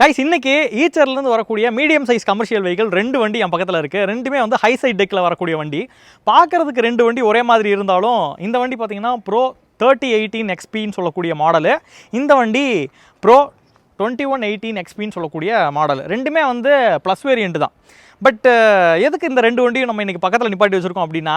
Guys இன்னைக்கு ஈச்சர்லேருந்து வரக்கூடிய medium size commercial vehicle ரெண்டு வண்டி என் பக்கத்தில் இருக்குது ரெண்டுமே வந்து ஹை சைட் டெக்கில் வரக்கூடிய வண்டி. பார்க்கறதுக்கு ரெண்டு வண்டி ஒரே மாதிரி இருந்தாலும் இந்த வண்டி பார்த்தீங்கன்னா ப்ரோ தேர்ட்டி எயிட்டீன் எக்ஸ்பின்னு சொல்லக்கூடிய மாடலு இந்த வண்டி ப்ரோ டுவெண்ட்டி ஒன் எயிட்டீன் எக்ஸ்பின்னு சொல்லக்கூடிய மாடல் ரெண்டுமே வந்து ப்ளஸ் வேரியண்ட் தான். பட் எதுக்கு இந்த ரெண்டு வண்டியும் நம்ம இன்றைக்கி பக்கத்தில் நிப்பாட்டி வச்சுருக்கோம் அப்படின்னா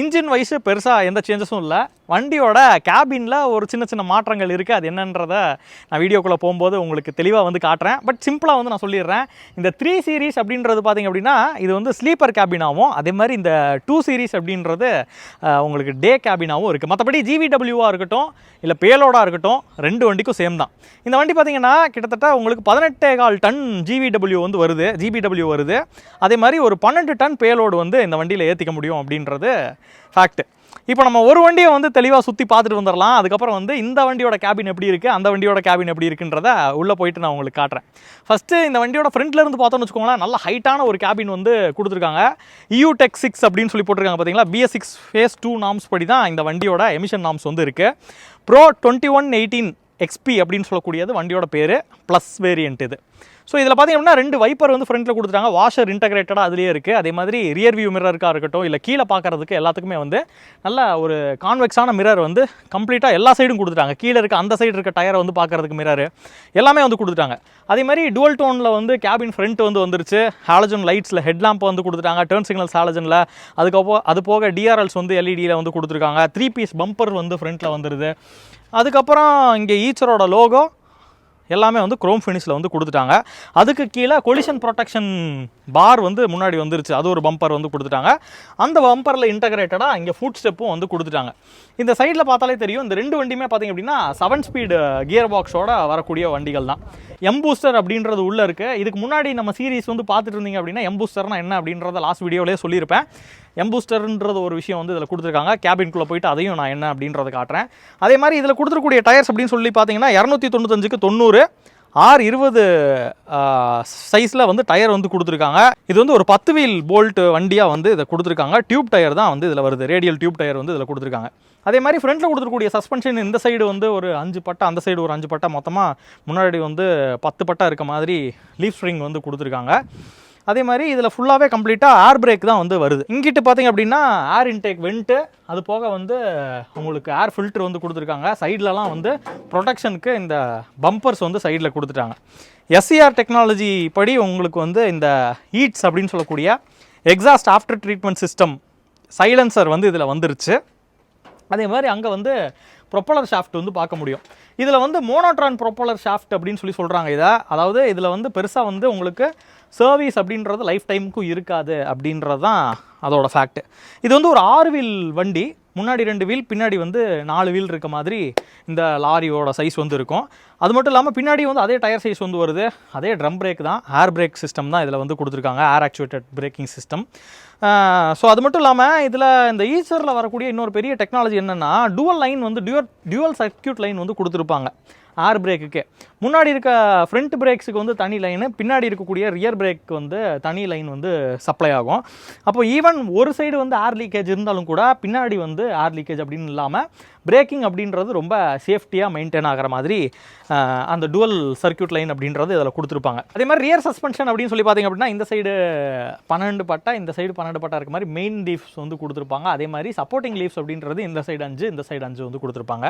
இன்ஜின் வைஸு பெருசாக எந்த சேஞ்சஸும் இல்லை. வண்டியோட கேபினில் ஒரு சின்ன சின்ன மாற்றங்கள் இருக்குது அது என்னன்றதை நான் வீடியோக்குள்ளே போகும்போது உங்களுக்கு தெளிவாக வந்து காட்டுறேன். பட் சிம்பிளாக வந்து நான் சொல்லிடுறேன். இந்த த்ரீ சீரீஸ் அப்படின்றது பார்த்திங்க அப்படின்னா இது வந்து ஸ்லீப்பர் கேபினாகவும் அதே மாதிரி இந்த டூ சீரீஸ் அப்படின்றது உங்களுக்கு டே கேபினாகவும் இருக்குது மற்றபடி ஜிவிடபிள்யூவாக இருக்கட்டும் இல்லை பேலோடாக இருக்கட்டும் ரெண்டு வண்டிக்கும் சேம் தான். இந்த வண்டி பார்த்தீங்கன்னா கிட்டத்தட்ட உங்களுக்கு பதினெட்டே கால் டன் ஜிவிடபிள்யூ வந்து வருது. ஜிபிடபிள்யூ வருது. அதே மாதிரி ஒரு பன்னெண்டு டன் பேலோடு வந்து இந்த வண்டியில் ஏற்றிக்க முடியும் அப்படின்றது ஃபேக்ட் இப்போ நம்ம ஒரு வண்டியை வந்து தெளிவாக சுற்றி பார்த்துட்டு வந்துடலாம் அதுக்கப்புறம் வந்து இந்த வண்டியோட கேபின் எப்படி இருக்குது அந்த வண்டியோட கேபின் எப்படி இருக்குன்றத உள்ளே போயிட்டு நான் உங்களுக்கு காட்டுறேன். ஃபஸ்ட்டு இந்த வண்டியோட ஃப்ரண்ட்லேருந்து பார்த்தோம்னு வச்சுக்கோங்களேன் நல்ல ஹைட்டான ஒரு கேபின் வந்து கொடுத்துருக்காங்க. இயூ டெக் சிக்ஸ் அப்படின்னு சொல்லி போட்டிருக்காங்க பார்த்தீங்களா BS six phase two norms படி தான் இந்த வண்டியோட எமிஷன் நாம்ஸ் வந்து இருக்குது pro twenty one eighteen XP அப்படின்னு சொல்லக்கூடியது வண்டியோட பேர் ப்ளஸ் வேரியண்ட் இது. ஸோ இதில் பார்த்தீங்க அப்படின்னா ரெண்டு வைப்பர் வந்து ஃப்ரண்ட்டில் கொடுத்துட்டாங்க. வாஷர் இன்டகிரேட்டடாக அதுலேயே இருக்குது அதே மாதிரி ரியர் வியூ மிரருக்காக இருக்கட்டும் இல்லை கீழே பார்க்கறதுக்கு எல்லாத்துக்குமே வந்து நல்ல ஒரு கான்வெக்ஸான மிரர் வந்து கம்ப்ளீட்டாக எல்லா சைடும் கொடுத்துட்டாங்க. கீழே இருக்க அந்த சைடு இருக்க டயரை வந்து பார்க்கறதுக்கு மிரர் எல்லாமே வந்து கொடுத்துட்டாங்க. அதே மாதிரி டுவல் டோனில் வந்து கேபின் ஃப்ரண்ட் வந்து வந்துருச்சு. ஹாலஜன் லைட்ஸில் ஹெட்லாம்ப் வந்து கொடுத்துட்டாங்க. டேர்ன் சிக்னல்ஸ் ஹாலஜனில் அதுக்கப்புறம் அது போக டிஆர்எல்ஸ் வந்து எல்இடியில் வந்து கொடுத்துருக்காங்க. த்ரீ பீஸ் பம்பர் வந்து ஃப்ரண்ட்டில் வந்துடுது அதுக்கப்புறம் இங்கே ஈச்சரோட லோகோ எல்லாமே வந்து குரோம் ஃபினிஷில் வந்து கொடுத்துட்டாங்க. அதுக்கு கீழே கொலிஷன் ப்ரொடெக்ஷன் பார் வந்து முன்னாடி வந்துருச்சு. அது ஒரு பம்பர் வந்து கொடுத்துட்டாங்க. அந்த பம்பரில் இன்டகிரேட்டடாக இங்கே ஃபுட் ஸ்டெப்பும் வந்து கொடுத்துட்டாங்க. இந்த சைடில் பார்த்தாலே தெரியும். இந்த ரெண்டு வண்டியுமே பார்த்தீங்க அப்படின்னா செவன் ஸ்பீடு கியர் பாக்ஸோட வரக்கூடிய வண்டிகள் தான். எம்பூஸ்டர் அப்படின்றது உள்ளே இருக்குது இதுக்கு முன்னாடி நம்ம சீரீஸ் வந்து பார்த்துட்டு இருந்தீங்க அப்படின்னா எம்பூஸ்டர்னா என்ன அப்படின்றத லாஸ்ட் வீடியோலேயே சொல்லியிருப்பேன். எம்பூஸ்டர்ன்றது ஒரு விஷயம் வந்து இதில் கொடுத்துருக்காங்க. கேபின்குள்ளே போயிட்டு அதையும் நான் என்ன அப்படின்றத காட்டுறேன். அதே மாதிரி இதில் கொடுத்துருக்கூடிய டயர்ஸ் அப்படின்னு சொல்லி பார்த்தீங்கன்னா இரநூத்தி தொண்ணூத்தஞ்சுக்கு தொண்ணூறு. ஆர் இருபது சைஸில் வந்து டயர் வந்து கொடுத்துருக்காங்க. இது வந்து ஒரு பத்து வீல் போல்ட் வண்டியாக வந்து இதை கொடுத்துருக்காங்க. டியூப் டயர் தான் வந்து இதில் வருது. ரேடியல் டியூப் டயர் வந்து இதில் கொடுத்துருக்காங்க. அதே மாதிரி ஃப்ரண்ட்டில் கொடுத்துருக்கூடிய சஸ்பென்ஷன் இந்த சைடு வந்து ஒரு அஞ்சு பட்டா அந்த சைடு ஒரு அஞ்சு பட்டா மொத்தமாக முன்னாடி வந்து பத்து பட்டா இருக்க மாதிரி லீஃப் ஸ்ப்ரிங் வந்து கொடுத்துருக்காங்க. அதே மாதிரி இதில் ஃபுல்லாகவே கம்ப்ளீட்டாக ஏர் பிரேக் தான் வந்து வருது. இங்கிட்டு பார்த்தீங்க அப்படின்னா ஏர் இன்டேக் வென்ட்டு அது போக வந்து உங்களுக்கு ஏர் ஃபில்ட்ரு வந்து கொடுத்துருக்காங்க. சைட்லலாம் வந்து ப்ரொடெக்ஷனுக்கு இந்த பம்பர்ஸ் வந்து சைடில் கொடுத்துட்டாங்க. எஸ்சிஆர் டெக்னாலஜி படி உங்களுக்கு வந்து இந்த ஹீட்ஸ் அப்படின்னு சொல்லக்கூடிய exhaust after treatment system silencer வந்து இதில் வந்துருச்சு. அதே மாதிரி அங்கே வந்து ப்ரொப்பலர் ஷாஃப்ட் வந்து பார்க்க முடியும். இதில் வந்து மோனோட்ரான் ப்ரொப்பலர் ஷாஃப்ட் அப்படின்னு சொல்லி சொல்கிறாங்க இதை. அதாவது இதில் வந்து பெருசாக வந்து உங்களுக்கு சர்வீஸ் அப்படின்றது லைஃப் டைமுக்கும் இருக்காது அப்படின்றது தான் அதோட ஃபேக்ட் இது வந்து ஒரு ஆறு வீல் வண்டி முன்னாடி ரெண்டு வீல் பின்னாடி வந்து நாலு வீல் இருக்க மாதிரி இந்த லாரியோட சைஸ் வந்து இருக்கும். அது மட்டும் இல்லாமல் பின்னாடி வந்து அதே டயர் சைஸ் வந்து வருது. அதே ட்ரம் பிரேக் தான் ஏர் பிரேக் சிஸ்டம் தான் இதில் வந்து கொடுத்துருக்காங்க air actuated braking system so அது மட்டும் இல்லாமல் இதில் இந்த ஈச்சரில் வரக்கூடிய இன்னொரு பெரிய டெக்னாலஜி என்னென்னா டுவல் லைன் வந்து டியூர் டியூவல் சர்க்யூட் லைன் வந்து கொடுத்துருப்பாங்க. ஆர் பிரேக்குக்கு. முன்னாடி இருக்க ஃப்ரண்ட் பிரேக்ஸுக்கு வந்து தனி லைனு பின்னாடி இருக்கக்கூடிய ரியர் பிரேக்கு வந்து தனி லைன் வந்து சப்ளை ஆகும். அப்போ ஈவன் ஒரு சைடு வந்து ஏர் லீக்கேஜ் இருந்தாலும் கூட பின்னாடி வந்து ஏர் லீக்கேஜ் அப்படின்னு இல்லாமல் பிரேக்கிங் அப்படின்றது ரொம்ப சேஃப்டியாக மெயின்டைன் ஆகிற மாதிரி அந்த டுவல் சர்க்கியூட் லைன் அப்படின்றது இதில் கொடுத்துருப்பாங்க. அதே மாதிரி ரியர் சஸ்பென்ஷன் அப்படின்னு சொல்லி பார்த்தீங்க அப்படின்னா இந்த சைடு பன்னெண்டு பட்டா இந்த சைடு பன்னெண்டு பட்டா இருக்க மாதிரி மெயின் லீஃப்ஸ் வந்து கொடுத்துருப்பாங்க. அதே மாதிரி சப்போர்ட்டிங் லீவ்ஸ் அப்படின்றது இந்த சைடு அஞ்சு இந்த சைடு அஞ்சு வந்து கொடுத்துருப்பாங்க.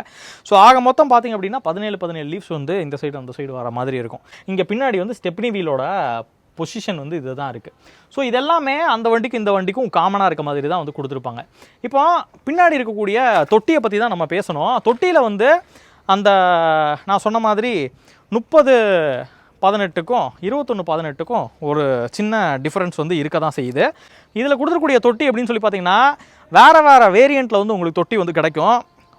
ஸோ ஆக மொத்தம் பார்த்தீங்க அப்படின்னா பதினேழு பதினேழு லீவ்ஸ் வந்து இந்த சைடு அந்த சைடு வர மாதிரி இருக்கும். இங்கே பின்னாடி வந்து ஸ்டெப்னி வீலோட பொசிஷன் வந்து இதுதான் இருக்குது ஸோ இதெல்லாமே அந்த வண்டிக்கும் இந்த வண்டிக்கும் காமனாக இருக்க மாதிரி தான் வந்து கொடுத்துருப்பாங்க. இப்போ பின்னாடி இருக்கக்கூடிய தொட்டியை பற்றி தான் நம்ம பேசணும். தொட்டியில் வந்து அந்த நான் சொன்ன மாதிரி முப்பது பதினெட்டுக்கும் இருபத்தொன்று பதினெட்டுக்கும் ஒரு சின்ன டிஃப்ரென்ஸ் வந்து இருக்க தான் செய்யுது. இதில் கொடுத்துருக்கூடிய தொட்டி அப்படின்னு சொல்லி பார்த்தீங்கன்னா வேறு வேறு வேரியண்ட்டில் வந்து உங்களுக்கு தொட்டி வந்து கிடைக்கும்.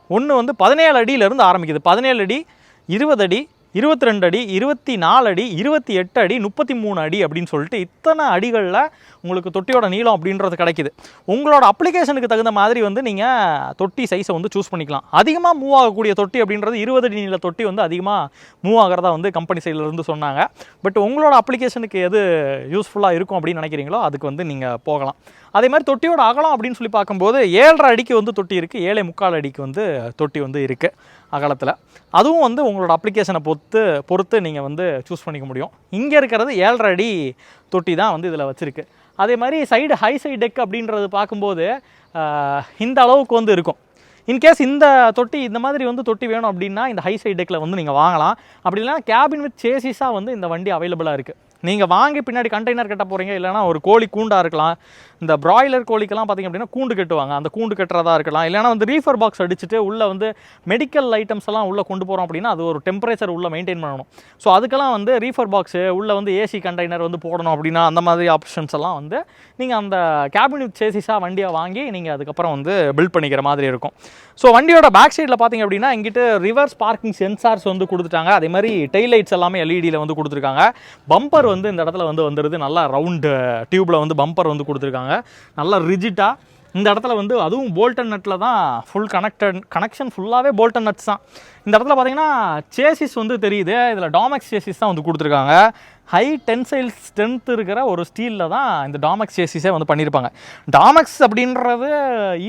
ஒன்று வந்து பதினேழு அடியிலேருந்து ஆரம்பிக்குது. பதினேழு அடி இருபது அடி இருபத்தி ரெண்டு அடி இருபத்தி நாலு அடி இருபத்தி எட்டு அடி முப்பத்தி மூணு அடி அப்படின்னு சொல்லிட்டு இத்தனை அடிகளில் உங்களுக்கு தொட்டியோட நீளம் அப்படின்றது கிடைக்குது. உங்களோட அப்ளிகேஷனுக்கு தகுந்த மாதிரி வந்து நீங்கள் தொட்டி சைஸை வந்து சூஸ் பண்ணிக்கலாம். அதிகமாக மூவ் ஆகக்கூடிய தொட்டி அப்படின்றது இருபது அடி நீள தொட்டி வந்து அதிகமாக மூவ் ஆகிறதா வந்து கம்பெனி சைடில் இருந்து சொன்னாங்க. பட் உங்களோட அப்ளிகேஷனுக்கு எது யூஸ்ஃபுல்லாக இருக்கும் அப்படின்னு நினைக்கிறீங்களோ அதுக்கு வந்து நீங்கள் போகலாம். அதே மாதிரி தொட்டியோட அகலம் அப்படின்னு சொல்லி பார்க்கும்போது ஏழரை அடிக்கு வந்து தொட்டி இருக்குது ஏழை முக்கால் அடிக்கு வந்து தொட்டி வந்து இருக்குது அகலத்தில். அதுவும் வந்து உங்களோட அப்ளிகேஷனை பொறுத்து பொறுத்து நீங்கள் வந்து சூஸ் பண்ணிக்க முடியும். இங்கே இருக்கிறது ஏழரை அடி தொட்டி தான் வந்து இதில் வச்சுருக்கு. அதே மாதிரி சைடு ஹை சைடு டெக் அப்படின்றது பார்க்கும்போது இந்த அளவுக்கு வந்து இருக்கும். இன்கேஸ் இந்த தொட்டி இந்த மாதிரி வந்து தொட்டி வேணும் அப்படின்னா இந்த ஹை சைட் டெக்கில் வந்து நீங்கள் வாங்கலாம். அப்படி இல்லைனா கேபின் வித் சேசிஸாக வந்து இந்த வண்டி அவைலபிளாக இருக்குது நீங்கள் வாங்கி பின்னாடி கண்டெய்னர் கட்ட போகிறீங்க இல்லைனா ஒரு கோழி கூண்டாக இருக்கலாம். இந்த பிராய்லர் கோழிக்கெல்லாம் பார்த்தீங்க அப்படின்னா கூண்டு கட்டுவாங்க. அந்த கூண்டு கட்டுறதா இருக்கலாம். இல்லைனா வந்து ரீஃபர் பாக்ஸ் அடிச்சுட்டு உள்ளே வந்து மெடிக்கல் ஐட்டம்ஸ் எல்லாம் உள்ளே கொண்டு போகிறோம் அப்படின்னா அது ஒரு டெம்பரேச்சர் உள்ளே மெயின்டைன் பண்ணணும். ஸோ அதுக்கெல்லாம் வந்து ரீஃபர் பாக்ஸு உள்ளே வந்து ஏசி கண்டெய்னர் வந்து போடணும் அப்படின்னா அந்த மாதிரி ஆப்ஷன்ஸ் எல்லாம் வந்து நீங்கள் அந்த கேபின் சேசிஸாக வண்டியை வாங்கி நீங்கள் அதுக்கப்புறம் வந்து பில்ட் பண்ணிக்கிற மாதிரி இருக்கும். ஸோ வண்டியோட பேக் சைடில் பார்த்தீங்க அப்படின்னா இங்கிட்டு ரிவர்ஸ் பார்க்கிங் சென்சார்ஸ் வந்து கொடுத்துட்டாங்க. அதே மாதிரி டெய்லைட்ஸ் எல்லாமே எல்இடியில் வந்து கொடுத்துருக்காங்க. பம்பர் வந்து இந்த இடத்துல வந்து வந்துடுது நல்லா ரவுண்டு டியூப்பில் வந்து பம்பர் வந்து கொடுத்துருக்காங்க. நல்லா ரிஜிட்டாக இந்த இடத்துல வந்து அதுவும் போல்டன் நட்டில் தான் ஃபுல் கனெக்டட் கனெக்ஷன் ஃபுல்லாகவே போல்டன் நட்ஸ் தான். இந்த இடத்துல பார்த்தீங்கன்னா சேசிஸ் வந்து தெரியுது. இதில் டாமெக்ஸ் சேசிஸ் தான் வந்து கொடுத்துருக்காங்க. ஹை டென்சைல் ஸ்ட்ரென்த் இருக்கிற ஒரு ஸ்டீலில் தான் இந்த டாமெக்ஸ் சேசிஸே வந்து பண்ணியிருப்பாங்க டாமெக்ஸ் அப்படின்றது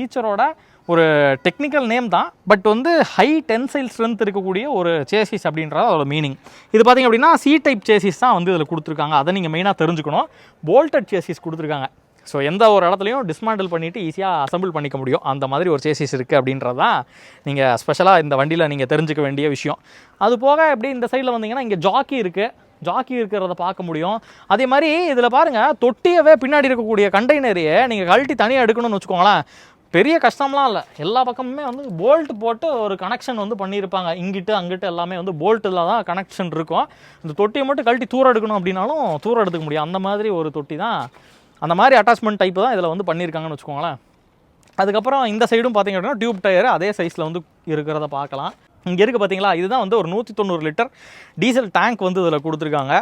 ஈச்சரோட ஒரு டெக்னிக்கல் நேம் தான் பட் வந்து ஹை டென்சைல் ஸ்ட்ரென்த் இருக்கக்கூடிய ஒரு சேசிஸ் அப்படின்றது அதோட மீனிங் இது பார்த்தீங்க அப்படின்னா சி டைப் சேசிஸ் தான் வந்து இதில் கொடுத்துருக்காங்க. அதை நீங்கள் மெயினாக தெரிஞ்சுக்கணும். போல்டட் சேசிஸ் கொடுத்துருக்காங்க. ஸோ எந்த ஒரு இடத்துலையும் டிஸ்மாண்டில் பண்ணிவிட்டு ஈஸியாக அசம்பிள் பண்ணிக்க முடியும். அந்த மாதிரி ஒரு சேசிஸ் இருக்குது அப்படின்றது தான் நீங்கள் ஸ்பெஷலாக இந்த வண்டியில் நீங்கள் தெரிஞ்சுக்க வேண்டிய விஷயம். அது போக எப்படி இந்த சைடில் வந்தீங்கன்னா இங்கே ஜாக்கி இருக்குது ஜாக்கி இருக்கிறத பார்க்க முடியும். அதே மாதிரி இதில் பாருங்கள் தொட்டியவே பின்னாடி இருக்கக்கூடிய கண்டெய்னரையே நீங்கள் கழட்டி தனியாக எடுக்கணும்னு வச்சுக்கோங்களேன். பெரிய கஷ்டம்லாம் இல்லை. எல்லா பக்கமுமே வந்து போல்ட் போட்டு ஒரு கனெக்ஷன் வந்து பண்ணியிருப்பாங்க. இங்கிட்டு அங்கிட்டு எல்லாமே வந்து போல்ட்டில் தான் கனெக்ஷன் இருக்கும். இந்த தொட்டியை மட்டும் கழட்டி தூர எடுக்கணும் அப்படின்னாலும் தூரம் எடுத்துக்க முடியும். அந்த மாதிரி ஒரு தொட்டி தான். அந்த மாதிரி அட்டாச்மெண்ட் டைப் தான் இதில் வந்து பண்ணியிருக்காங்கன்னு வச்சுக்கோங்களேன். அதுக்கப்புறம் இந்த சைடும் பார்த்தீங்க அப்படின்னா டியூப் டயர் அதே சைஸில் வந்து இருக்கிறத பார்க்கலாம். இங்கே இருக்குது பார்த்தீங்களா இதுதான் வந்து ஒரு நூற்றி தொண்ணூறு லிட்டர் டீசல் டேங்க் வந்து இதில் கொடுத்துருக்காங்க.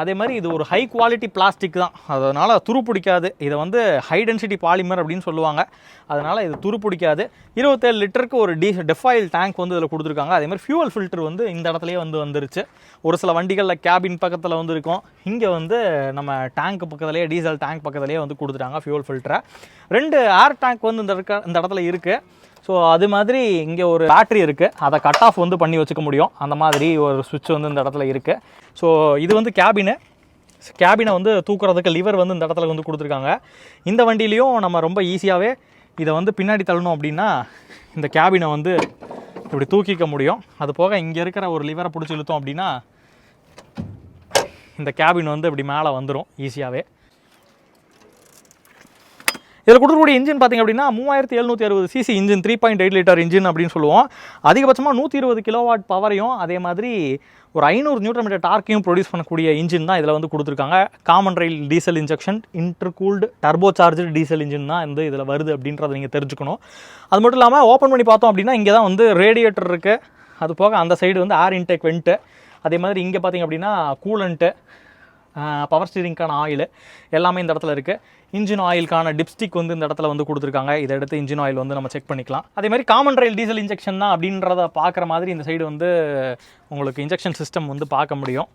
அதே மாதிரி இது ஒரு ஹை குவாலிட்டி பிளாஸ்டிக் தான். அதனால் துரு பிடிக்காது. இதை வந்து ஹை டென்சிட்டி பாலிமர் அப்படின்னு சொல்லுவாங்க. அதனால் இது துரு பிடிக்காது. இருபத்தேழு லிட்டருக்கு ஒரு டீ டெஃபாயில் டேங்க் வந்து இதில் கொடுத்துருக்காங்க. அதே மாதிரி ஃபியூவல் ஃபில்டர் வந்து இந்த இடத்துலையே வந்து வந்துருச்சு. ஒரு சில வண்டிகளில் கேபின் பக்கத்தில் வந்து இருக்கும். இங்கே வந்து நம்ம டேங்க் பக்கத்துலேயே டீசல் டேங்க் பக்கத்துலேயே வந்து கொடுத்துட்டாங்க ஃபியூவல் ஃபில்டரை ரெண்டு ஏர் டேங்க் வந்து இந்த இருக்க இந்த இடத்துல இருக்குது ஸோ அது மாதிரி இங்கே ஒரு பேட்டரி இருக்குது அதை கட் ஆஃப் வந்து பண்ணி வச்சுக்க முடியும். அந்த மாதிரி ஒரு சுவிட்ச் வந்து இந்த இடத்துல இருக்குது ஸோ இது வந்து கேபினு கேபினை வந்து தூக்குறதுக்கு லிவர் வந்து இந்த இடத்துல வந்து கொடுத்துருக்காங்க. இந்த வண்டிலையும் நம்ம ரொம்ப ஈஸியாகவே இதை வந்து பின்னாடி தள்ளணும் அப்படின்னா இந்த கேபினை வந்து இப்படி தூக்கிக்க முடியும். அது போக இங்கே இருக்கிற ஒரு லிவரை பிடிச்சி இழுத்தோம் அப்படின்னா இந்த கேபின் வந்து இப்படி மேலே வந்துடும் ஈஸியாகவே இதில் கொடுக்கக்கூடிய இன்ஜின் பார்த்திங்க அப்படின்னா மூவாயிரத்தி எழுநூற்றி அறுபது cc engine three point eight litre engine அப்படின்னு சொல்லுவோம். அதிகபட்சமாக நூற்றி இருபது கிலோவாட் பவரையும் அதே மாதிரி ஒரு ஐநூறு நியூட்ரன் மீட்டர் டார்க்கையும் ப்ரொடியூஸ் பண்ணக்கூடிய இன்ஜின் தான் இதில் வந்து கொடுத்துருக்காங்க. Common rail diesel injection intercooled turbocharger diesel engine தான் வந்து இதில் வருது அப்படின்றத நீங்கள் தெரிஞ்சுக்கணும். அது மட்டும் இல்லாமல் ஓப்பன் பண்ணி பார்த்தோம் அப்படின்னா இங்கே தான் வந்து ரேடியேட்டர் இருக்குது அது போக அந்த சைடு வந்து ஏர் இன்டேக் வெண்ட்டு அதே மாதிரி இங்கே பார்த்தீங்க அப்படின்னா கூலண்ட்டு பவர் ஸ்டீரிங்க்கான ஆயில் எல்லாமே இந்த இடத்துல இருக்குது இன்ஜின் ஆயிலுக்கான டிப்ஸ்டிக் வந்து இந்த இடத்துல வந்து கொடுத்துருக்காங்க. இதை எடுத்து இன்ஜின் ஆயில் வந்து நம்ம செக் பண்ணிக்கலாம். அதே மாதிரி காமன் ரயில் டீசல் இன்ஜெக்ஷன் தான் அப்படின்றத பார்க்குற மாதிரி இந்த சைடு வந்து உங்களுக்கு இன்ஜெக்ஷன் சிஸ்டம் வந்து பார்க்க முடியும்.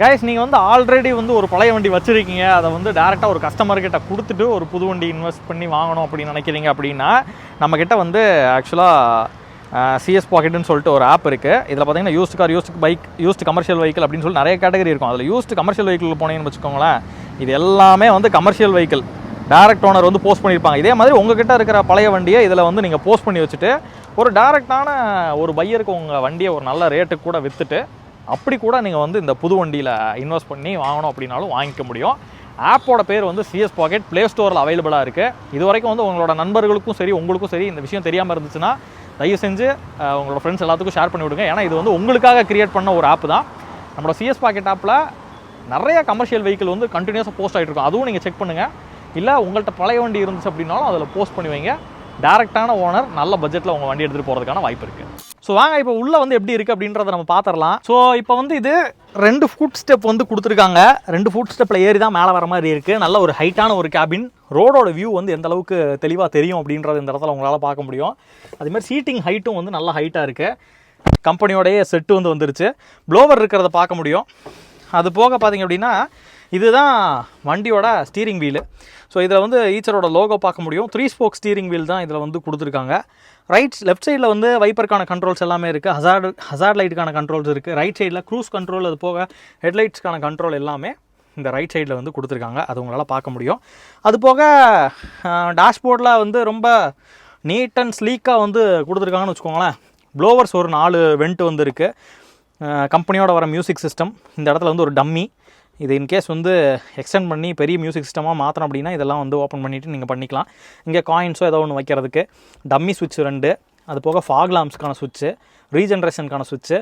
கைஸ் நீங்கள் வந்து ஆல்ரெடி வந்து ஒரு பழைய வண்டி வச்சுருக்கீங்க. அதை வந்து டேரெக்டாக ஒரு கஸ்டமர்கிட்ட கொடுத்துட்டு ஒரு புது வண்டி இன்வெஸ்ட் பண்ணி வாங்கணும் அப்படின்னு நினைக்கிறீங்க அப்படின்னா நம்மக்கிட்ட வந்து ஆக்சுவலாக சிஎஸ் பாக்கெட்டுன்னு சொல்லிட்டு ஒரு ஆப் இருக்குது இதில் பார்த்தீங்கன்னா used car used bike used commercial vehicle அப்படின்னு சொல்லி நிறைய கேட்டகரி இருக்கும். அதில் யூஸ்ட் கமர்ஷியல் வெஹிக்கிள் போனீங்கன்னு வச்சுக்கோங்களேன் இது எல்லாமே வந்து கமர்ஷியல் வெஹிக்கிள் டேரக்ட் ஓனர் வந்து போஸ்ட் பண்ணியிருப்பாங்க இதே மாதிரி உங்ககிட்ட இருக்கிற பழைய வண்டியை இதில் வந்து நீங்கள் போஸ்ட் பண்ணி வச்சுட்டு ஒரு டேரெக்டான ஒரு பையருக்கு உங்கள் வண்டியை ஒரு நல்ல ரேட்டுக்கு கூட விற்றுட்டு அப்படி கூட நீங்கள் வந்து இந்த புது வண்டியில் இன்வெஸ்ட் பண்ணி வாங்கணும் அப்படின்னாலும் வாங்கிக்க முடியும். ஆப்போட பேர் வந்து சிஎஸ் பாக்கெட் ப்ளே ஸ்டோரில் அவைலபிளாக இருக்குது இது வரைக்கும் வந்து உங்களோட நண்பர்களுக்கும் சரி உங்களுக்கும் சரி இந்த விஷயம் தெரியாமல் இருந்துச்சுன்னா தயவு செஞ்சு உங்களோட ஃப்ரெண்ட்ஸ் எல்லாத்துக்கும் ஷேர் பண்ணி விடுங்க. ஏன்னா இது வந்து உங்களுக்காக கிரியேட் பண்ண ஒரு ஆப் தான். நம்மளோட சிஎஸ் பாக்கெட் ஆப்பில் நிறைய கமர்ஷியல் வெஹிக்கிள் வந்து கண்டினியூஸாக போஸ்ட் ஆகிட்டு இருக்கும் அதுவும் நீங்கள் செக் பண்ணுங்கள் இல்லை உங்கள்கிட்ட பழைய வண்டி இருந்துச்சு அப்படின்னாலும் அதில் போஸ்ட் பண்ணி வைங்க. டேரெக்டான ஓனர் நல்ல பட்ஜெட்டில் உங்கள் வண்டி எடுத்துகிட்டு போகிறதுக்கான வாய்ப்பு இருக்குது ஸோ வாங்க இப்போ உள்ளே வந்து எப்படி இருக்குது அப்படின்றத நம்ம பார்த்துடலாம் ஸோ இப்போ வந்து இது ரெண்டு ஃபுட் ஸ்டெப் வந்து கொடுத்துருக்காங்க. ரெண்டு ஃபுட் ஸ்டெப்பில் ஏறி தான் மேலே வர மாதிரி இருக்குது நல்ல ஒரு ஹைட்டான ஒரு கேபின் ரோடோட வியூ வந்து எந்த அளவுக்கு தெளிவாக தெரியும் அப்படின்றது இந்த இடத்துல உங்களால் பார்க்க முடியும். அதுமாதிரி சீட்டிங் ஹைட்டும் வந்து நல்ல ஹைட்டாக இருக்குது கம்பெனியோடைய செட்டு வந்து வந்துருச்சு. ப்ளோவர் இருக்கிறத பார்க்க முடியும். அது போக பார்த்தீங்க அப்படின்னா இதுதான் வண்டியோட ஸ்டீரிங் வீலு ஸோ இதில் வந்து ஈச்சரோட லோகோ பார்க்க முடியும். த்ரீ ஸ்போக் ஸ்டீரிங் வீல் தான் இதில் வந்து கொடுத்துருக்காங்க. ரைட் லெஃப்ட் சைடில் வந்து வைப்பருக்கான கண்ட்ரோல்ஸ் எல்லாமே இருக்குது ஹசார்டு ஹசார்ட் லைட்டுக்கான கண்ட்ரோல்ஸ் இருக்குது ரைட் சைடில் க்ரூஸ் கண்ட்ரோல் அது போக ஹெட்லைட்ஸ்க்கான கண்ட்ரோல் எல்லாமே இந்த ரைட் சைடில் வந்து கொடுத்துருக்காங்க. அது உங்களால் பார்க்க முடியும். அது போக டேஷ்போர்டில் வந்து ரொம்ப நீட் அண்ட் ஸ்லீக்காக வந்து கொடுத்துருக்காங்கன்னு வச்சுக்கோங்களேன். ப்ளோவர்ஸ் ஒரு நாலு வெண்ட் வந்து இருக்குது கம்பெனியோட வர மியூசிக் சிஸ்டம் இந்த இடத்துல வந்து ஒரு டம்மி இது இன்கேஸ் வந்து எக்ஸ்டெண்ட் பண்ணி பெரிய மியூசிக் சிஸ்டமாக மாற்றணும் அப்படின்னா இதெல்லாம் வந்து ஓப்பன் பண்ணிவிட்டு நீங்கள் பண்ணிக்கலாம். இங்கே காயின்ஸோ ஏதோ ஒன்று வைக்கிறதுக்கு. டம்மி சுவிட்ச் ரெண்டு. அது போக ஃபாக் லாம்ஸ்க்கான சுவிட்சு ரீஜென்ரேஷனுக்கான சுவிட்சு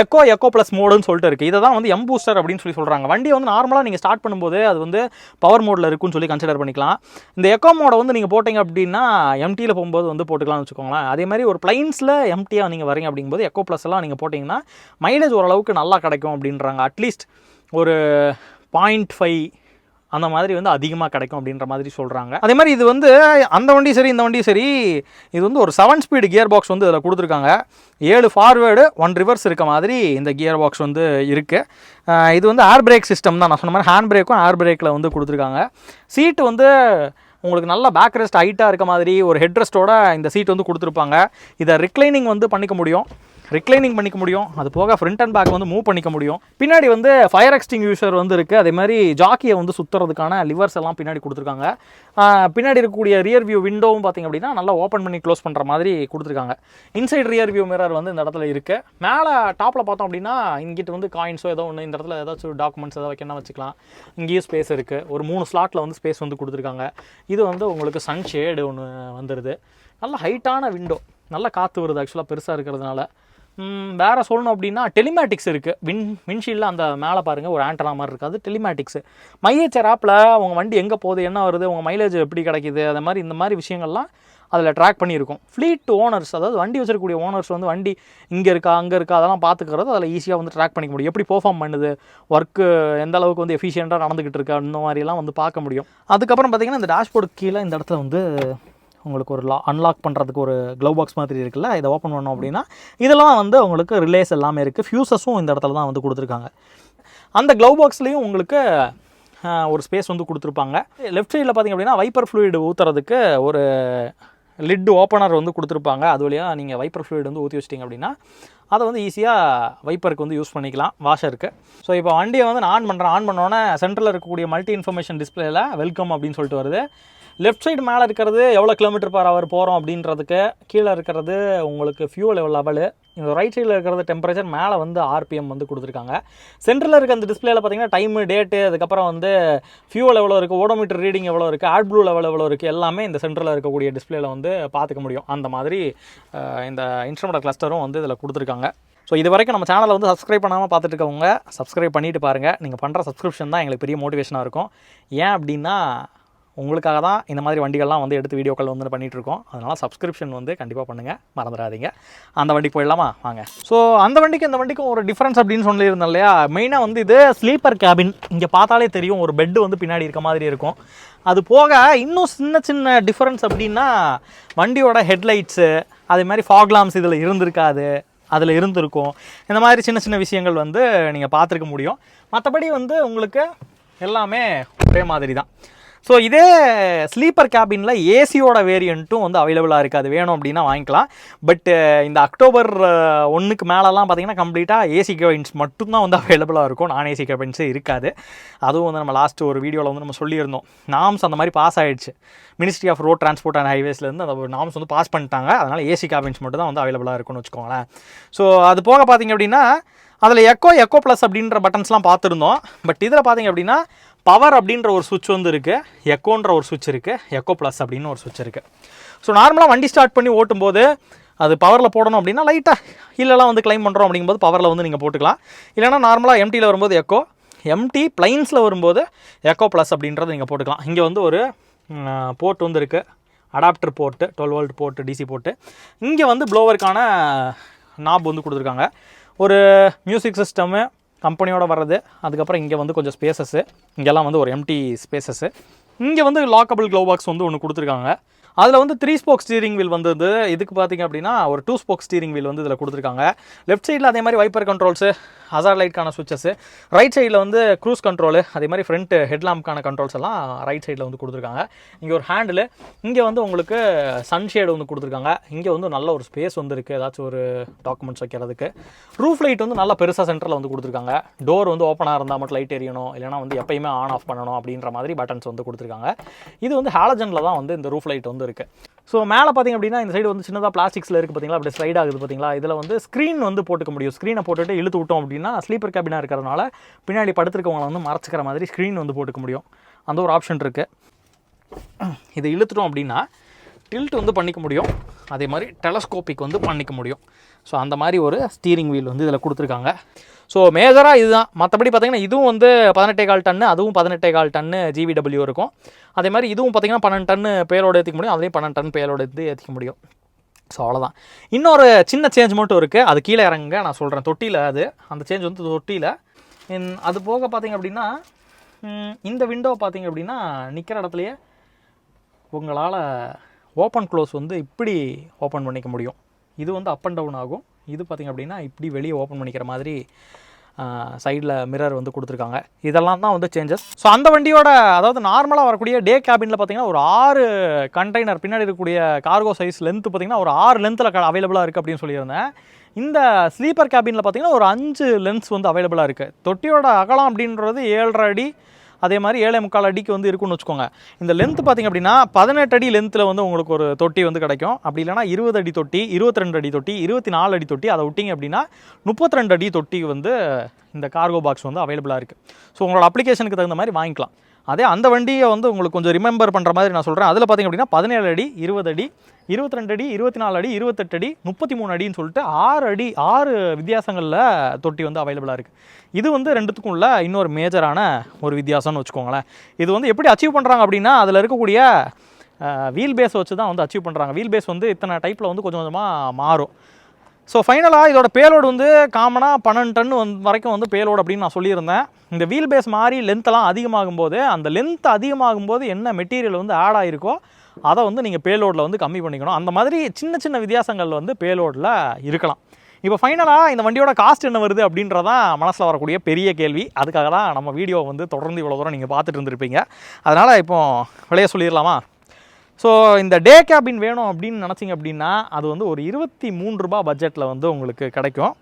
எக்கோ எக்கோ ப்ளஸ் மோடுன்னு சொல்லிட்டு இருக்குது இதை தான் வந்து எம் பூஸ்டர் அப்படின்னு சொல்லி சொல்கிறாங்க வண்டி வந்து நார்மலாக நீங்கள் ஸ்டார்ட் பண்ணும்போது அது வந்து பவர் மோடில் இருக்குன்னு சொல்லி கன்சிடர் பண்ணிக்கலாம். இந்த எக்கோ மோடை வந்து நீங்கள் போட்டிங்க அப்படின்னா எம்டியில் போகும்போது வந்து போட்டுக்கலாம்னு வச்சுக்கோங்களேன். அதே மாதிரி ஒரு பிளைன்ஸில் எம்டியாக நீங்கள் வரீங்க அப்படிங்கும்போது எக்கோ ப்ளஸ் எல்லாம் நீங்கள் போட்டிங்கன்னா மைலேஜ் ஓரளவுக்கு நல்லா கிடைக்கும் அப்படின்றாங்க. அட்லீஸ்ட் ஒரு பாயிண்ட் ஃபைவ் அந்த மாதிரி வந்து அதிகமாக கிடைக்கும் அப்படின்ற மாதிரி சொல்கிறாங்க அதே மாதிரி இது வந்து அந்த வண்டி சரி இந்த வண்டி சரி இது வந்து ஒரு செவன் ஸ்பீடு கியர் பாக்ஸ் வந்து இதில் கொடுத்துருக்காங்க. ஏழு ஃபார்வேர்டு ஒன் ரிவர்ஸ் இருக்க மாதிரி இந்த கியர் பாக்ஸ் வந்து இருக்குது இது வந்து ஏர் பிரேக் சிஸ்டம் தான். நான் சொன்ன மாதிரி ஹேண்ட் பிரேக்கும் ஏர் பிரேக்கில் வந்து கொடுத்துருக்காங்க. சீட்டு வந்து உங்களுக்கு நல்ல பேக் ரெஸ்ட் ஹைட்டாக இருக்க மாதிரி ஒரு ஹெட் ரெஸ்ட்டோட இந்த சீட் வந்து கொடுத்துருப்பாங்க. இதை ரிக்ளைனிங் வந்து பண்ணிக்க முடியும். ரிக்ளைனிங் பண்ணிக்க முடியும். அது போக ஃப்ரண்ட் அண்ட் பேக் வந்து மூவ் பண்ணிக்க முடியும். பின்னாடி வந்து ஃபயர் எக்ஸ்டிங்யூஷர் வந்து இருக்குது அதே மாதிரி ஜாக்கியை வந்து சுற்றுறதுக்கான லிவர்ஸ் எல்லாம் பின்னாடி கொடுத்துருக்காங்க. பின்னாடி இருக்கக்கூடிய ரியர் வியூ விண்டோவும் பார்த்திங்க அப்படின்னா நல்லா ஓப்பன் பண்ணி க்ளோஸ் பண்ணுற மாதிரி கொடுத்துருக்காங்க. இன்சைட் ரியர் வியூ மிரர் வந்து இந்த இடத்துல இருக்குது மேலே டாப்பில் பார்த்தோம் அப்படின்னா இங்கிட்ட வந்து காயின்ஸோ ஏதோ ஒன்று இந்த இடத்துல ஏதாச்சும் டாக்குமெண்ட்ஸ் ஏதாவது வைக்கணும் வச்சுக்கலாம். இங்கேயும் ஸ்பேஸ் இருக்குது ஒரு மூணு ஸ்லாட்டில் வந்து ஸ்பேஸ் வந்து கொடுத்துருக்காங்க. இது வந்து உங்களுக்கு சன் ஷேடு ஒன்று வந்துடுது நல்ல ஹைட்டான விண்டோ நல்லா காற்று வருது ஆக்சுவலாக பெருசாக இருக்கிறதுனால. வேறு சொல்லணும் அப்படின்னா டெலிமேட்டிக்ஸ் இருக்குது வின் வின்ஷீல்டில் அந்த மேலே பாருங்கள் ஒரு ஆண்டனா மாதிரி இருக்காது டெலிமேட்டிக்ஸ் மைலேஜர் ஆப்பில் உங்கள் வண்டி எங்கே போகுது என்ன வருது உங்கள் மைலேஜ் எப்படி கிடைக்குது அது மாதிரி இந்த மாதிரி விஷயங்கள்லாம் அதில் ட்ராக் பண்ணியிருக்கும். ஃப்ளீட் ஓனர்ஸ் அதாவது வண்டி வச்சிருக்கக்கூடிய ஓனர்ஸ் வந்து வண்டி இங்கே இருக்கா அங்கே இருக்கா அதெல்லாம் பார்த்துக்கிறது அதில் ஈஸியாக வந்து ட்ராக் பண்ணிக்க முடியும். எப்படி பெர்ஃபார்ம் பண்ணுது ஒர்க்கு எந்த அளவுக்கு வந்து எஃபிஷியண்ட்டாக நடந்துக்கிட்டு இருக்கா அந்த மாதிரிலாம் வந்து பார்க்க முடியும். அதுக்கப்புறம் பார்த்திங்கன்னா இந்த டேஷ்போர்டு கீழே இந்த இடத்துல வந்து உங்களுக்கு ஒரு லா அன்லாக் பண்ணுறதுக்கு ஒரு க்ளவ் பாக்ஸ் மாதிரி இருக்குல்ல இதை ஓப்பன் பண்ணோம் அப்படின்னா இதெல்லாம் வந்து உங்களுக்கு ரிலேஸ் எல்லாமே இருக்குது ஃபியூசஸும் இந்த இடத்துல தான் வந்து கொடுத்துருக்காங்க. அந்த க்ளவ் பாக்ஸ்லேயும் உங்களுக்கு ஒரு ஸ்பேஸ் வந்து கொடுத்துருப்பாங்க. லெஃப்ட் சைடில் பார்த்தீங்க அப்படின்னா வைப்பர் ஃப்ளூயிடு ஊற்றுறதுக்கு ஒரு லிட் ஓப்பனர் வந்து கொடுத்துருப்பாங்க. அது வழியாக நீங்கள் வைப்பர் ஃப்ளூயிட் வந்து ஊற்றி வச்சிட்டிங்க அப்படின்னா அதை வந்து ஈஸியாக வைப்பருக்கு வந்து யூஸ் பண்ணிக்கலாம். வாஷருக்கு ஸோ இப்போ வண்டியை வந்து நான் ஆன் பண்ணுறேன் ஆன் பண்ணோன்னே சென்டரில் இருக்கக்கூடிய மல்டி இன்ஃபர்மேஷன் டிஸ்பிளேல வெல்கம் அப்படின்னு சொல்லிட்டு வருது. லெஃப்ட் சைடு மேலே இருக்கிறது எவ்வளோ கிலோமீட்டர் பர் அவர் போகிறோம் அப்படின்றதுக்கு கீழே இருக்கிறது உங்களுக்கு ஃபியூல் எவ்வளோ லெவலு இந்த ரைட் சைடில் இருக்கிறது டெம்பரேச்சர் மேலே வந்து ஆர்பிஎம் வந்து கொடுத்துருக்காங்க. சென்டரில் இருக்க அந்த டிஸ்பிளேல பார்த்தீங்கன்னா டைமு டேட்டு அதுக்கப்புறம் வந்து ஃபியூல் எவ்வளோ இருக்குது ஓடோமீட்டர் ரீடிங் எவ்வளோ இருக்குது ஆட் ப்ளூ லெவல் எவ்வளோ இருக்குது எல்லாமே இந்த சென்டரில் இருக்கக்கூடிய டிஸ்பிளேல வந்து பார்த்துக்க முடியும். அந்த மாதிரி இந்த இன்ஸ்ட்ருமெண்ட் கிளஸ்டரும் வந்து இதில் கொடுத்துருக்காங்க. ஸோ இது வரைக்கும் நம்ம சேனலை வந்து சப்ஸ்கிரைப் பண்ணாமல் பார்த்துட்டு இருக்கவங்க சப்ஸ்கிரைப் பண்ணிட்டு பாருங்கள் நீங்கள் பண்ணுற சப்ஸ்கிரிப்ஷன் தான் எங்களுக்கு பெரிய மோட்டிவேஷனாக இருக்கும். ஏன் அப்படின்னா உங்களுக்காக தான் இந்த மாதிரி வண்டிகள்லாம் வந்து எடுத்து வீடியோக்கள் வந்து பண்ணிகிட்ருக்கோம் இருக்கோம் அதனால் சப்ஸ்கிரிப்ஷன் வந்து கண்டிப்பாக பண்ணுங்கள் மறந்துடாதீங்க. அந்த வண்டிக்கு போயிடலாமா? வாங்க. ஸோ அந்த வண்டிக்கு இந்த வண்டிக்கும் ஒரு டிஃப்ரென்ஸ் அப்படின்னு சொல்லியிருந்தேன் இல்லையா? மெயினாக வந்து இது ஸ்லீப்பர் கேபின் இங்கே பார்த்தாலே தெரியும் ஒரு பெட்டு வந்து பின்னாடி இருக்க மாதிரி இருக்கும். அது போக இன்னும் சின்ன சின்ன டிஃப்ரென்ஸ் அப்படின்னா வண்டியோட ஹெட்லைட்ஸு அதே மாதிரி ஃபாக்லாம்ஸ் இதில் இருந்திருக்காது. அதில் இருந்திருக்கும். இந்த மாதிரி சின்ன சின்ன விஷயங்கள் வந்து நீங்கள் பார்த்துருக்க முடியும். மற்றபடி வந்து உங்களுக்கு எல்லாமே ஒரே மாதிரி தான் ஸோ இதே ஸ்லீப்பர் கேபினில் ஏசியோட வேரியண்ட்டும் வந்து அவைலபிளாக இருக்குது அது வேணும் அப்படின்னா வாங்கிக்கலாம். பட்டு இந்த அக்டோபர் ஒன்றுக்கு மேலெலாம் பார்த்தீங்கன்னா கம்ப்ளீட்டாக ஏசி கேபின்ஸ் மட்டும்தான் வந்து அவைலபிளாக இருக்கும். நான் ஏசி கேபின்ஸே இருக்காது. அதுவும் வந்து நம்ம லாஸ்ட் ஒரு வீடியோவில் வந்து நம்ம சொல்லியிருந்தோம். நாம்ஸ் அந்த மாதிரி பாஸ் ஆகிடுச்சு ministry of road transport and ஹைவேஸ்லேருந்து அந்த நாம்ஸ் வந்து பாஸ் பண்ணிட்டாங்க. அதனால் ஏசி கேபின்ஸ் மட்டும் தான் வந்து அவைலபிளாக இருக்கும்னு வச்சுக்கோங்களேன். ஸோ அது போக பார்த்தீங்க அப்படின்னா அதில் எக்கோ எக்கோ ப்ளஸ் அப்படின்ற பட்டன்ஸ்லாம் பார்த்துருந்தோம். பட் இதில் பார்த்தீங்க அப்படின்னா பவர் அப்படின்ற ஒரு சுவிட்ச் வந்து இருக்குது எக்கோன்ற ஒரு சுவிட்ச் இருக்குது எக்கோ ப்ளஸ் அப்படின்னு ஒரு சுவிட்ச் இருக்குது ஸோ நார்மலாக வண்டி ஸ்டார்ட் பண்ணி ஓட்டும்போது அது பவரில் போடணும் அப்படின்னா லைட்டாக ஹில்லெலாம் வந்து கிளைம் பண்ணுறோம் அப்படிங்கும்போது பவரில் வந்து நீங்கள் போட்டுக்கலாம். இல்லைனா நார்மலாக எம்டியில் வரும்போது எக்கோ எம்டி ப்ளைன்ஸில் வரும்போது எக்கோ ப்ளஸ் அப்படின்றத நீங்கள் போட்டுக்கலாம். இங்கே வந்து ஒரு போர்ட் வந்து இருக்குது adapter port twelve volt port DC port இங்கே வந்து ப்ளோவருக்கான நாப் வந்து கொடுத்துருக்காங்க. ஒரு மியூசிக் சிஸ்டமு கம்பெனியோட வர்றது அதுக்கப்புறம் இங்கே வந்து கொஞ்சம் ஸ்பேசஸ்ஸு இங்கெல்லாம் வந்து ஒரு எம்டி ஸ்பேசஸ்ஸு இங்கே வந்து லாக்கபிள் க்ளோ பாக்ஸ் வந்து ஒன்று கொடுத்துருக்காங்க. அதில் வந்து த்ரீ ஸ்போக் ஸ்டீரிங் வீல் வந்தது. இதுக்கு பார்த்தீங்க அப்படின்னா ஒரு டூ ஸ்போக் ஸ்டீரிங் வீல் வந்து இதில் கொடுத்துருக்காங்க. லெஃப்ட் சைடில் அதே மாதிரி வைப்பர் கண்ட்ரோல்ஸு ஹசார் லைட்கான சுவிச்சஸ் ரைட் சைடில் வந்து க்ரூஸ் கண்ட்ரோலு அதே மாதிரி ஃப்ரண்ட் ஹெட்லாம்ப்கான கண்ட்ரோல்ஸ் எல்லாம் ரைட் சைடில் வந்து கொடுத்துருக்காங்க. இங்கே ஒரு ஹேண்டில் இங்கே வந்து உங்களுக்கு சன்ஷேடு வந்து கொடுத்துருக்காங்க. இங்கே வந்து நல்ல ஒரு ஸ்பேஸ் வந்து இருக்குது ஏதாச்சும் ஒரு டாக்குமெண்ட்ஸ் வைக்கிறதுக்கு. ரூஃப் லைட் வந்து நல்லா பெருசாக சென்டரில் வந்து கொடுத்துருக்காங்க. டோர் வந்து ஓப்பனாக இருந்தால் மட்டும் லைட் எரியணும். இல்லைனா வந்து எப்பயுமே ஆன் ஆஃப் பண்ணணும் அப்படின்ற மாதிரி பட்டன்ஸ் வந்து கொடுத்துருக்காங்க. இது வந்து ஹாலஜனில் தான் வந்து இந்த ரூஃப் லைட் வந்து இருக்குது ஸோ மேலே பார்த்தீங்க அப்படின்னா இந்த சைடு வந்து சின்னதாக பிளாஸ்டிக்ஸில் இருக்குது பார்த்தீங்களா? அப்படி ஸ்லைட் ஆகுது பார்த்தீங்களா? இதில் வந்து ஸ்க்ரீன் வந்து போட்டுக்க முடியும். ஸ்க்ரீனை போட்டுட்டு இழுத்து விட்டோம் அப்படின்னா ஸ்லீப்பர் கேபினாக இருக்கிறதுனால பின்னாடி படுத்துருக்கவங்களை வந்து மறைச்சிக்கிற மாதிரி ஸ்க்ரீன் வந்து போட்டுக்க முடியும். அந்த ஒரு ஆப்ஷன் இருக்குது இதை இழுத்துட்டோம் அப்படின்னா டில்ட் வந்து பண்ணிக்க முடியும். அதே மாதிரி டெலஸ்கோப்பிக் வந்து பண்ணிக்க முடியும். ஸோ அந்த மாதிரி ஒரு ஸ்டீரிங் வீல் வந்து இதில் கொடுத்துருக்காங்க. ஸோ மேஜராக இதுதான். மற்றபடி பார்த்தீங்கன்னா இதுவும் வந்து பதினெட்டே கால் டன்னு அதுவும் பதினெட்டே கால் டன்னு ஜிவிடபிள்யூ இருக்கும். அதே மாதிரி இதுவும் பார்த்தீங்கன்னா பன்னெண்டு டன்னு பேரோட ஏற்றிக்க முடியும். அதுலேயும் பன்னெண்டு டன் பேரோட இது ஏற்றிக்க முடியும். ஸோ அவ்வளோதான் இன்னொரு சின்ன சேஞ்ச் மட்டும் இருக்குது அது கீழே இறங்குங்க. நான் சொல்கிறேன் தொட்டியில் அது. அந்த சேஞ்ச் வந்து தொட்டியில். இன்- அது போக பார்த்தீங்க அப்படின்னா இந்த விண்டோ பார்த்தீங்க அப்படின்னா நிற்கிற இடத்துலையே உங்களால் ஓப்பன் க்ளோஸ் வந்து இப்படி ஓப்பன் பண்ணிக்க முடியும். இது வந்து அப் அண்ட் டவுன் ஆகும். இது பார்த்திங்க அப்படின்னா இப்படி வெளியே ஓப்பன் பண்ணிக்கிற மாதிரி சைடில் மிரர் வந்து கொடுத்துருக்காங்க. இதெல்லாம் தான் வந்து சேஞ்சஸ் ஸோ அந்த வண்டியோட அதாவது நார்மலாக வரக்கூடிய டே கேபினில் பார்த்தீங்கன்னா ஒரு ஆறு கண்டெய்னர் பின்னாடி இருக்கக்கூடிய கார்கோ சைஸ் லென்த் பார்த்தீங்கன்னா ஒரு ஆறு லென்த்தில் அவைலபிளாக இருக்குது அப்படின்னு சொல்லியிருந்தேன். இந்த ஸ்லீப்பர் கேபினில் பார்த்தீங்கன்னா ஒரு அஞ்சு லென்ஸ் வந்து அவைலபிளாக இருக்குது தொட்டியோட அகலம் அப்படின்றது ஏழரை அடி அதே மாதிரி ஏழை முக்கால் அடிக்கு வந்து இருக்குன்னு வச்சுக்கோங்க. இந்த லென்த் பார்த்திங்க அப்படின்னா பதினெட்டு அடி லென்த்தில் வந்து உங்களுக்கு ஒரு தொட்டி வந்து கிடைக்கும். அப்படி இல்லைனா இருபது அடி தொட்டி இருபத்தி ரெண்டு அடி தொட்டி இருபத்தி நாலு அடி தொட்டி அதை விட்டிங்க அப்படின்னா முப்பத்தி ரெண்டு அடி தொட்டி வந்து இந்த கார்கோ பாக்ஸ் வந்து அவைலபிளாக இருக்குது ஸோ உங்களோட அப்ளிகேஷனுக்கு தகுந்த மாதிரி வாங்கிக்கலாம். அதே அந்த வண்டியை வந்து உங்களுக்கு கொஞ்சம் ரிமெம்பர் பண்ணுற மாதிரி நான் சொல்கிறேன் அதில் பார்த்திங்க அப்படின்னா பதினேழு அடி இருபது அடி இருபத்தி ரெண்டு அடி இருபத்தி நாலு அடி இருபத்தெட்டு அடி முப்பத்தி மூணு அடின்னு சொல்லிட்டு ஆறு அடி ஆறு வித்தியாசங்களில் தொட்டி வந்து அவைலபிளாக இருக்குது இது வந்து ரெண்டுத்துக்கும் உள்ள இன்னொரு மேஜரான ஒரு வித்தியாசம்னு வச்சுக்கோங்களேன். இது வந்து எப்படி அச்சீவ் பண்ணுறாங்க அப்படின்னா அதில் இருக்கக்கூடிய வீல் பேஸ் வச்சு தான் வந்து அச்சீவ் பண்ணுறாங்க வீல் பேஸ் வந்து இத்தனை டைப்பில் வந்து கொஞ்சம் கொஞ்சமாக மாறும். ஸோ ஃபைனலாக இதோட பேலோடு வந்து காமனாக பன்னெண்டு டன் வந்து வரைக்கும் வந்து பேலோடு அப்படின்னு நான் சொல்லியிருந்தேன். இந்த வீல் பேஸ் மாதிரி லென்த்தெல்லாம் அதிகமாகும் போது அந்த லென்த் அதிகமாகும் போது என்ன மெட்டீரியல் வந்து ஆட் ஆகிருக்கோ அதை வந்து நீங்கள் பேலோடில் வந்து கம்மி பண்ணிக்கணும். அந்த மாதிரி சின்ன சின்ன வித்தியாசங்கள் வந்து பேலோடில் இருக்கலாம். இப்போ ஃபைனலாக இந்த வண்டியோட காஸ்ட் என்ன வருது அப்படின்றதான் மனசில் வரக்கூடிய பெரிய கேள்வி. அதுக்காக தான் நம்ம வீடியோ வந்து தொடர்ந்து இவ்வளோ தூரம் நீங்கள் பார்த்துட்டு இருந்திருப்பீங்க. அதனால் இப்போ விலையை சொல்லிடலாமா? ஸோ இந்த டே கேபின் வேணும் அப்படின்னு நினச்சிங்க அப்படின்னா அது வந்து ஒரு இருபத்தி மூணு ரூபா பட்ஜெட்டில் வந்து உங்களுக்கு கிடைக்கும்.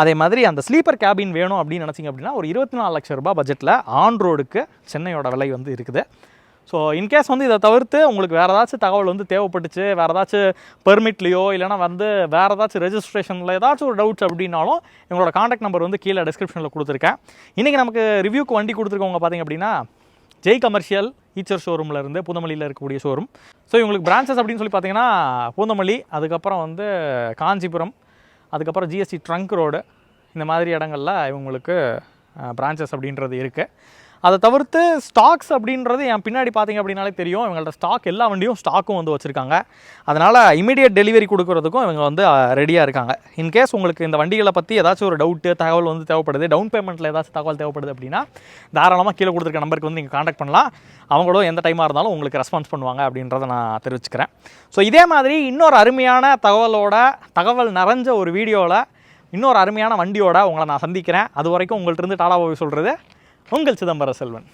அதே மாதிரி அந்த ஸ்லீப்பர் கேபின் வேணும் அப்படின்னு நினச்சிங்க அப்படின்னா ஒரு இருபத்தி நாலு லட்சம் ரூபாய் பட்ஜெட்டில் ஆன் ரோடுக்கு சென்னையோட விலை வந்து இருக்குது. ஸோ இன்கேஸ் வந்து இதை தவிர்த்து உங்களுக்கு வேறு ஏதாச்சும் தகவல் வந்து தேவைப்பட்டுச்சு வேறு ஏதாச்சும் பெர்மிட்லேயோ இல்லைனா வந்து வேறு ஏதாச்சும் ரெஜிஸ்ட்ரேஷனில் ஏதாச்சும் ஒரு டவுட்ஸ் அப்படின்னாலும் எங்களோட காண்டாக்ட் நம்பர் வந்து கீழே டிஸ்கிரிப்ஷனில் கொடுத்துருக்கேன். இன்றைக்கி நமக்கு ரிவ்யூக்கு வண்டி கொடுத்துருக்கவங்க பார்த்தீங்க அப்படின்னா ஜெய் கமர்ஷியல் ஈச்சர் ஷோரூமில் இருந்து பூந்தமல்லியில் இருக்கக்கூடிய ஷோரூம் ஸோ இவங்களுக்கு பிரான்ச்சஸ் அப்படின்னு சொல்லி பார்த்தீங்கன்னா பூந்தமல்லி அதுக்கப்புறம் வந்து காஞ்சிபுரம் அதுக்கப்புறம் ஜிஎஸ்டி ட்ரங்க் ரோடு இந்த மாதிரி இடங்கள்ல இவங்களுக்கு பிரான்ச்சஸ் அப்படின்றது இருக்குது அதை தவிர்த்து ஸ்டாக்ஸ் அப்படின்றது என் பின்னாடி பார்த்தீங்க அப்படின்னாலே தெரியும். இவங்கள்ட்ட ஸ்டாக் எல்லா வண்டியும் ஸ்டாக்கும் வந்து வச்சுருக்காங்க. அதனால் இமீடியட் டெலிவரி கொடுக்குறதுக்கும் இவங்க வந்து ரெடியாக இருக்காங்க. இன்கேஸ் உங்களுக்கு இந்த வண்டிகளை பற்றி ஏதாச்சும் ஒரு டவுட்டு தகவல் வந்து தேவைப்படுது டவுன் பேமெண்ட்டில் ஏதாச்சும் தகவல் தேவைப்படுது அப்படின்னா தாராளமாக கீழே கொடுத்துருக்க நம்பருக்கு வந்து நீங்கள் காண்டாக்ட் பண்ணலாம். அவங்களும் எந்த டைமாக இருந்தாலும் உங்களுக்கு ரெஸ்பான்ஸ் பண்ணுவாங்க அப்படின்றத நான் தெரிவிச்சுக்கிறேன். ஸோ இதே மாதிரி இன்னொரு அருமையான தகவலோட தகவல் நிறைஞ்ச ஒரு வீடியோவில் இன்னொரு அருமையான வண்டியோட உங்களை நான் சந்திக்கிறேன். அது வரைக்கும் உங்கள்கிட்ட இருந்து டாடா போய் சொல்கிறது உங்கள் சிதம்பர செல்வன்.